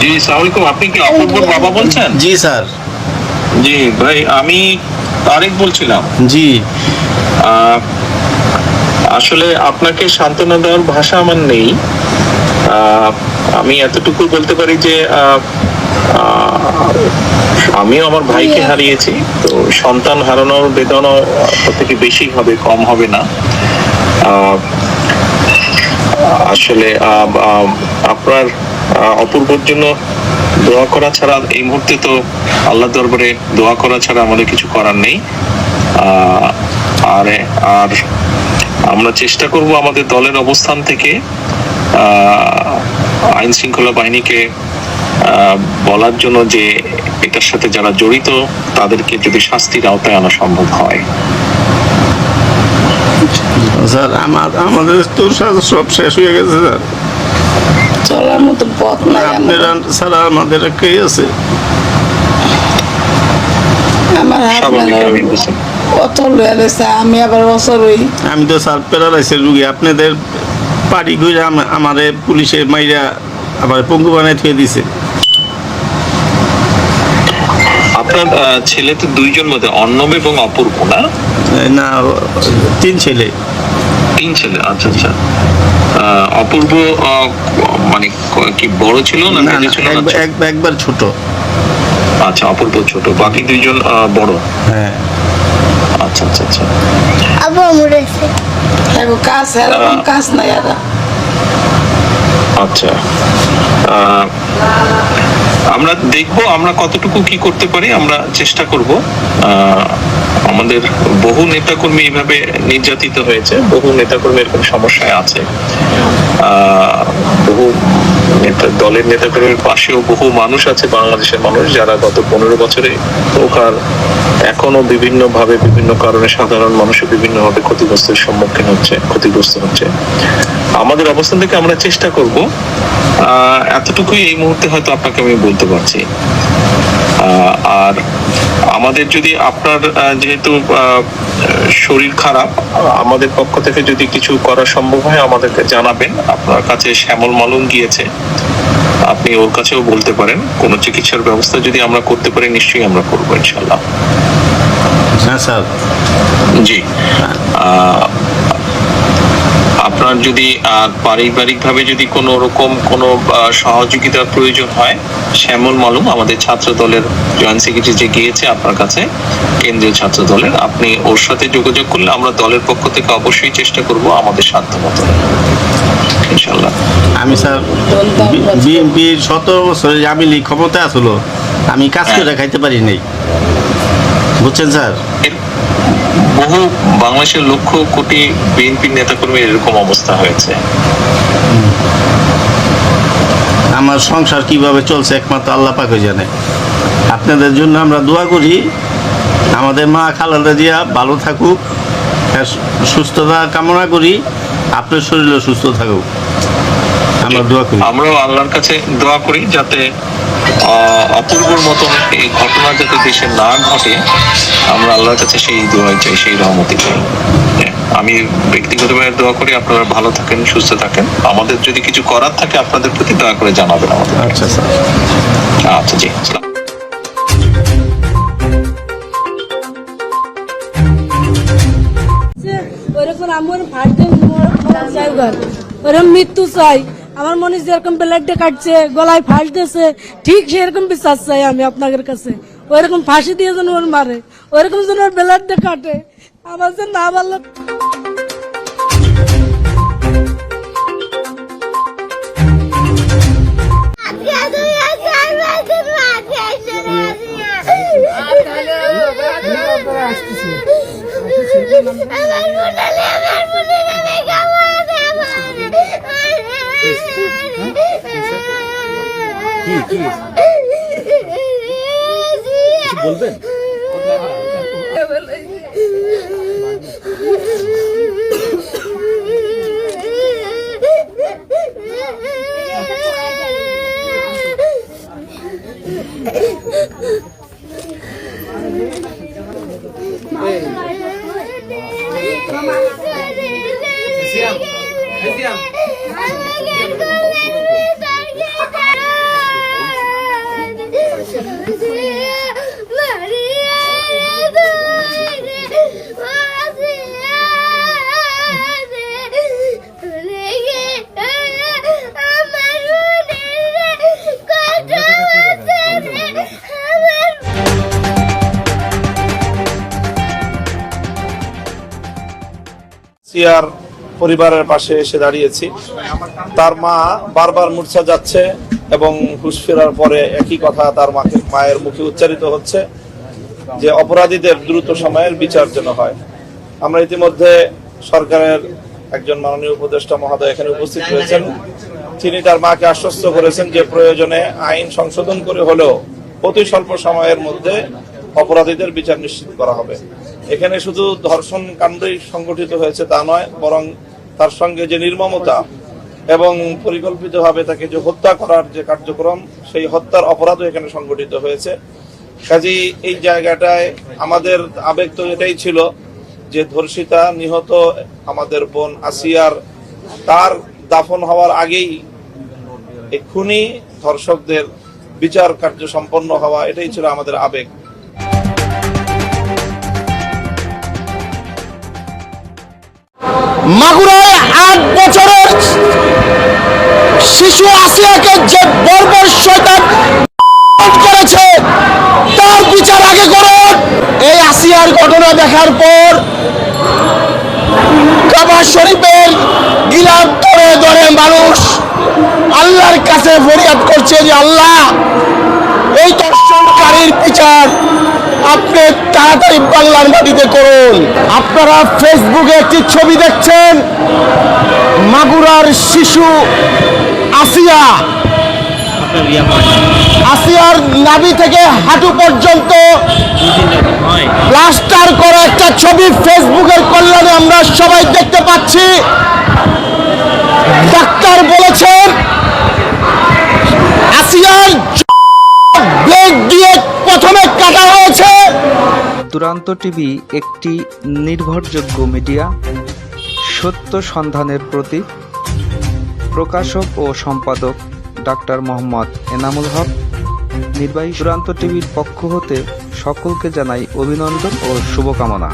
জি সালামালাইকুম। আপনি কি অপূর্বর বাবা বলছেন? জি স্যার। জি ভাই আমি তারেক বলছিলাম। জি। আসলে আপনাকে সান্ত্বনা দেওয়ার ভাষা আমার নেই। আমি এতটুকু বলতে পারি যে আমিও আমার ভাইকে হারিয়েছি। তো সন্তান হারানোর বেদনা থেকে বেশি হবে কম হবে না। আসলে আপনার অপূর্বর জন্য দোয়া করা ছাড়া এই মুহূর্তে তো আল্লাহ দরবারে দোয়া করা ছাড়া আমাদের কিছু করার নেই। আর আর আমরা চেষ্টা করব আমাদের দলের অবস্থান থেকে আইন শৃঙ্খলা বাহিনীকে বলার জন্য যে এটার সাথে যারা জড়িত, তাদেরকে যদি শাস্তির আওতায় আনা সম্ভব হয়। স্যার, আমার আমাদের তো সব শেষ হয়ে গেছে, স্যার। মতো পথ নাই আপনারা ছাড়া আমাদের কে আছে? আমার অচল হয়ে আমি আবার অচল হই আমি তো স্যার প্যারালাইসের রুগী আপনাদের পাড়ি ঘুরে আমারে পুলিশে মাইরা আমার পঙ্গু বানাই থুয়ে দিছে। আপনার ছেলে তো দুইজন মধ্যে অর্ণব এবং অপূর্ব না? না তিন ছেলে। তিন ছেলে আচ্ছা আচ্ছা। আহ, অপূর্ব আহ, মানে কি বড় ছিল না ছিল না? একবার- এক- একবার ছোট। আচ্ছা অপূর্ব ছোট। বাকি দুইজন আহ, বড়? হ্যাঁ। আচ্ছা আচ্ছা আচ্ছা। আবু মরেছে এখন কাজ এরকম কাজ নাই আচ্ছা। আহ, আমরা দেখব আমরা কতটুকু কি করতে পারি, আমরা চেষ্টা করব। আমাদের বহু নেতাকর্মী এইভাবে নির্যাতিত হয়েছে, বহু নেতাকর্মী এরকম সমস্যায় আছে। বহু নেতা, দলের নেতাকর্মীর পাশেও বহু মানুষ আছে, বাংলাদেশের মানুষ, যারা গত পনেরো বছরে আর এখনও বিভিন্ন ভাবে বিভিন্ন কারণে সাধারণ মানুষের বিভিন্ন ভাবে ক্ষতিগ্রস্তের সম্মুখীন হচ্ছে, ক্ষতিগ্রস্ত হচ্ছে। আমাদের অবস্থান থেকে আমরা চেষ্টা করব এতটুকুই এই মুহূর্তে হয়তো আপনাকে আমি বলতে পারছি। আর আমাদের যদি আপনার যেহেতু শরীর খারাপ আমাদের পক্ষ থেকে যদি কিছু করা সম্ভব হয় আমাদেরকে জানাবেন। আপনার কাছে শ্যামল মালুম গিয়েছে আপনি ওর কাছেও বলতে পারেন। কোনো চিকিৎসার ব্যবস্থা যদি আমরা করতে পারি নিশ্চয়ই আমরা করব ইনশাল্লাহ হ্যাঁ স্যার। জি। আপনার যদি পারিবারিক ভাবে যদি কোনো রকম কোনো সহযোগিতার প্রয়োজন হয় শ্যামল মালুম আমাদের ছাত্র দলের জয়েন্ট সেক্রেটারি যে গিয়েছে আপনার কাছে কেন্দ্রীয় ছাত্র দলের আপনি ওর সাথে যোগাযোগ করলে আমরা দলের পক্ষ থেকে অবশ্যই চেষ্টা করব আমাদের সাধ্য মতো। ইনশাল্লাহ আমি স্যার বিএনপির সতেরো বছরে আমি লীগ ক্ষমতায় আসলো আমি কাজ করে খাইতে পারি নাই। বুঝছেন স্যার? বহু বাংলাদেশের লক্ষ কোটি বিএনপি নেতাকর্মীর এরকম অবস্থা হয়েছে। আমার সংসার কীভাবে চলছে একমাত্র আল্লাহ পাকে জানে। আপনাদের জন্য আমরা দোয়া করি, আমাদের মা খালাদা জিয়া ভালো থাকুক আর সুস্থতা কামনা করি, আপনার শরীরও সুস্থ থাকুক। আমরা দোয়া করি। আমরাও আল্লাহর কাছে দোয়া করি যাতে আহ, অপূর্বর মতন এই ঘটনা যাতে দেশে না ঘটে আমরা আল্লাহর কাছে সেই দোয়াই চাই সেই রহমতি চাই। হ্যাঁ, আমি ব্যক্তিগতভাবে দোয়া করি আপনারা ভালো থাকেন সুস্থ থাকেন। আমাদের যদি কিছু করার থাকে আপনাদের প্রতি দয়া করে জানাবেন আমাদের। আচ্ছা স্যার। আচ্ছা জি আসসালাম। ওরকম আমার ওরকম মৃত্যু চাই। আমার মনে যেরকম ব্লাডটা কাটছে গলায় ফাঁস দিয়েছে ঠিক সেরকম বিশ্বাস চাই আমি আপনাদের কাছে ওইরকম ফাঁসি দিয়ে যেন ওর মারে ওইরকম যেন ওর ব্লাডটা কাটে আমার যে না ভালো বলবেন? সিয়ার পরিবারের পাশে এসে দাঁড়িয়েছি। তার মা বারবার মূর্ছা যাচ্ছে এবং হুশ ফেরার পরে একই কথা তার মাকে, মায়ের মুখে উচ্চারিত হচ্ছে যে অপরাধীদের দ্রুত সময়ের বিচার যেন হয়। আমরা ইতিমধ্যে সরকারের একজন মাননীয় উপদেষ্টা মহোদয় এখানে উপস্থিত হয়েছেন তিনি তার মাকে আশ্বস্ত করেছেন যে প্রয়োজনে আইন সংশোধন করে হলেও অতি স্বল্প সময়ের মধ্যে অপরাধীদের বিচার নিশ্চিত করা হবে। এখানে শুধু ধর্ষণ কাণ্ডই সংগঠিত হয়েছে তা নয়, বরং তার সঙ্গে যে নির্মমতা এবং পরিকল্পিতভাবে তাকে যে হত্যা করার যে কার্যক্রম, সেই হত্যার অপরাধও এখানে সংগঠিত হয়েছে। কাজী এই জায়গাটায় আমাদের আবেগ তো এটাই ছিল যে ধর্ষিতা নিহত আমাদের বোন আসিয়ার তার দাফন হওয়ার আগেই খুনি ধর্ষকদের বিচার কার্য সম্পন্ন হওয়া, এটাই ছিল আমাদের আবেগ। মাগুরায় আট বছরের শিশু আসিয়াকে যে বর্বর শয়তান করেছে, তার বিচার আগে করুন। এই আসিয়ার ঘটনা দেখার পর কাবা শরীফের গিলাপ ধরে ধরে মানুষ আল্লাহর কাছে ফরিয়াদ করছে যে আল্লাহ এই দর্শনকারীর বিচার আপনি তাড়াতাড়ি বাংলার মাটিতে করুন। আপনারা ফেসবুকে একটি ছবি দেখছেন, মাগুরার শিশু আসিয়া। আসিয়ার নাভি থেকে হাঁটু পর্যন্ত প্লাস্টার করা একটা ছবি ফেসবুকের কল্যাণে আমরা সবাই দেখতে পাচ্ছি। ডাক্তার বলেছেন আসিয়ার ব্লেড দিয়ে প্রথমে কাটা হয়েছে দুরান্ত টিভি একটি নির্ভরযোগ্য মিডিয়া, সত্য সন্ধানের প্রতীক, প্রকাশক ও সম্পাদক ডাক্তার মোহাম্মদ এনামুল হক। নির্বাহী দুরান্ত টিভির পক্ষ হতে সকলকে জানাই অভিনন্দন ও শুভকামনা।